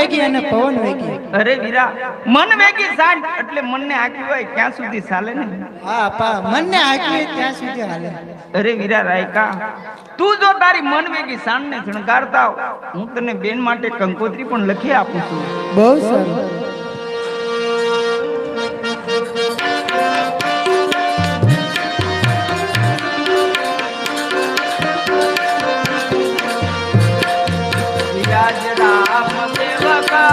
વેગી અને પવન વેગી. અરે વીરા મન વેગી સાંજ એટલે મનને આંકી હોય ક્યાં સુધી ચાલે ને? હા પા મનને હાકવી ત્યાં સુધી હાલે. અરે વીરા રાયકા તું જો તારી મન વેગી સાંજને શણગારતા હું તને બેન માટે કંકોત્રી પણ લખી આપું છું. બહુ સારું.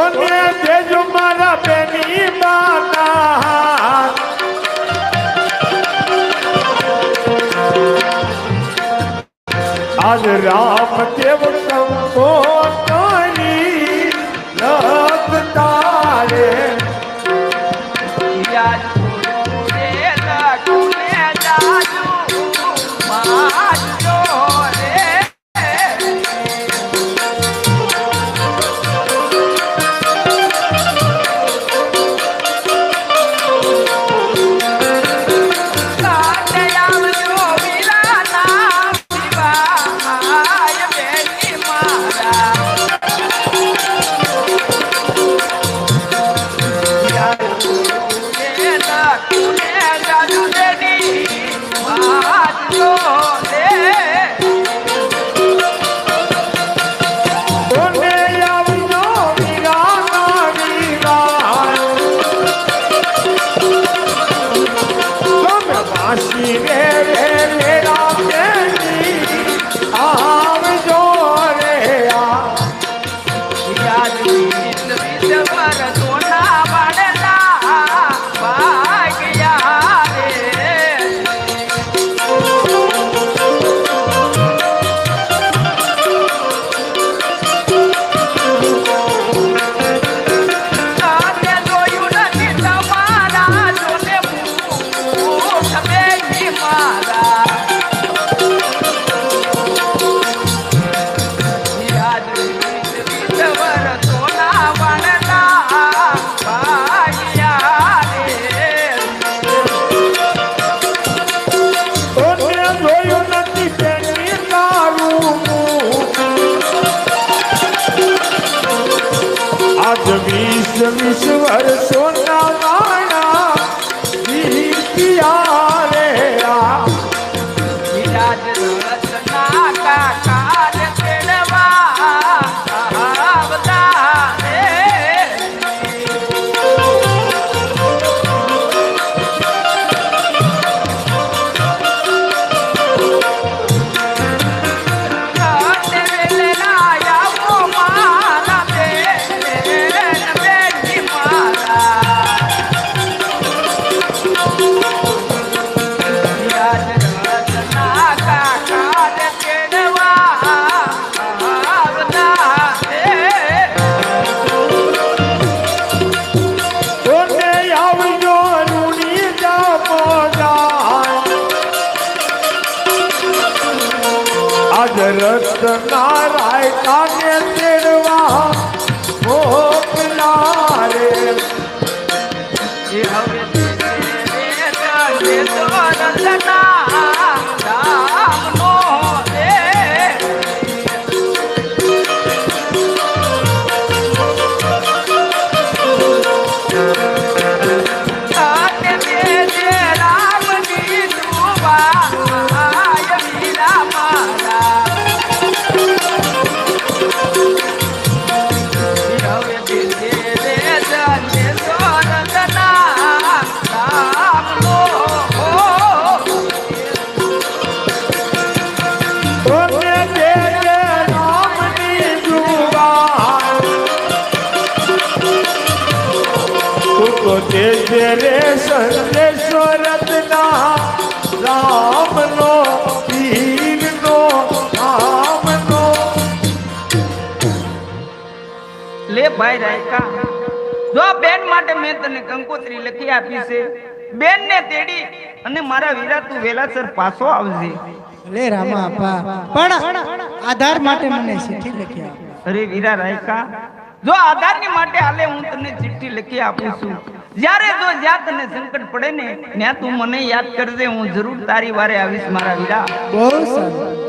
કોને દેજો મારા બેની માતા. આજ રામ દેવ કંપો તારી લખતા રે વાસી રે આજ એ જે રે સંદેશો રત્ના રામનો પીરનો લે ભાઈ રાયકા જો બેન માટે મેં તને કંકોત્રી લખી આપી છે બેન ને તેડી અને મારા વીરા તું વેલાસર પાછો આવજે. લે રામા આપા પણ આધાર માટે મને ચિઠ્ઠી લખી આપ. અરે વીરા રાયકા જો આધારની માટે આલે હું તને ચિઠ્ઠી લખી આપું છું. જ્યારે જો જ્યાં તને સંકટ પડે ને, ત્યાં તું મને યાદ કરજે, હું જરૂર તારી વારે આવીશ મારા વીરા. બહુ સારું